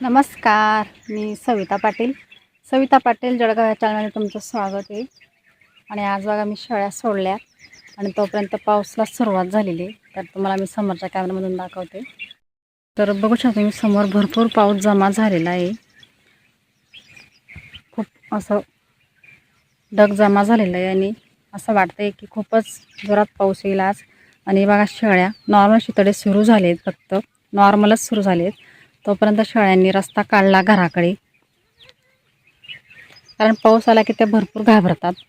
नमस्कार मी सविता पाटील. सविता पाटील जळगाव या चॅनलमध्ये तुमचं स्वागत आहे. आणि आज बघा मी शेळ्या सोडल्या आणि तोपर्यंत पाऊसला सुरुवात झालेली आहे. तर तुम्हाला मी समोरच्या कॅमेरामधून दाखवते. तर बघू शकता मी समोर भरपूर पाऊस जमा झालेला आहे. खूप असं डग जमा झालेलं आहे आणि असं वाटतं आहे की खूपच जोरात पाऊस येईल आज. आणि बघा शेळ्या नॉर्मल शितडे सुरू झाले आहेत फक्त नॉर्मलच सुरू झाले आहेत तोपर्यंत शेळ्यांनी रस्ता काढला घराकडे. कारण पाऊस आला की त्या भरपूर घाबरतात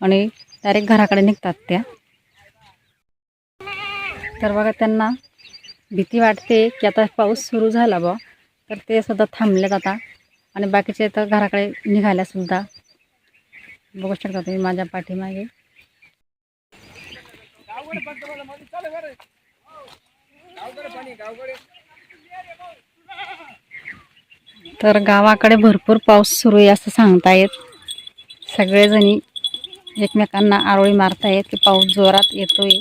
आणि डायरेक्ट घराकडे निघतात त्या. तर बघा त्यांना भीती वाटते की आता पाऊस सुरू झाला बा तर ते सुद्धा थांबले आता आणि बाकीचे तर घराकडे निघाल्यासुद्धा बघू शकता तुम्ही माझ्या पाठीमागे. तर गावाकडे भरपूर पाऊस सुरू आहे असं सांगतायत. सगळेजणी एकमेकांना आरोळी मारतायत की पाऊस जोरात येतोय.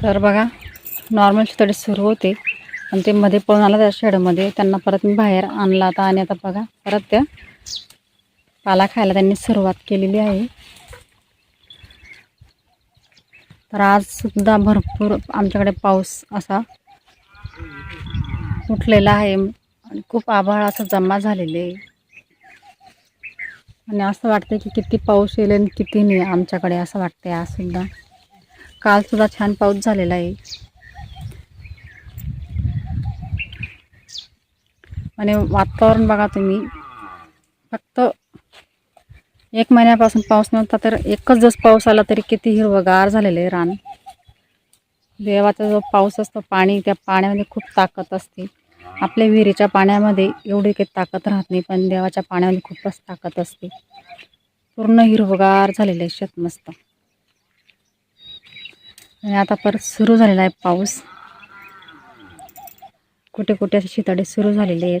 तर बघा नॉर्मल शितडी सुरू होते. आणि ते मध्ये पळून आला त्या शेडमध्ये त्यांना परत मी बाहेर आणला आता आणि आता बघा परत त्या पाला खायला त्यांनी सुरुवात केलेली आहे. तर आजसुद्धा भरपूर आमच्याकडे पाऊस असा उठलेला आहे आणि खूप आभाळ असं जमा झालेले आहे. आणि असं वाटतं की किती पाऊस येईल आणि किती नाही आमच्याकडे असं वाटते आज सुद्धा. कालसुद्धा छान पाऊस झालेला आहे. आणि वातावरण बघा तुम्ही फक्त एक महिन्यापासून पाऊस नव्हता तर एकच दिवस पाऊस आला तरी किती हिरवगार झालेलं आहे रान. देवाचा जो पाऊस असतो पाणी त्या पाण्यामध्ये खूप ताकद असते. आपल्या विहिरीच्या पाण्यामध्ये एवढी काही ताकद राहत नाही पण देवाच्या पाण्यामध्ये खूपच ताकद असते. पूर्ण हिरवगार झालेलं आहे शेत मस्त. आणि आता परत सुरू झालेला आहे पाऊस. कुठे कुठे असे शिताडे सुरू झालेले आहेत.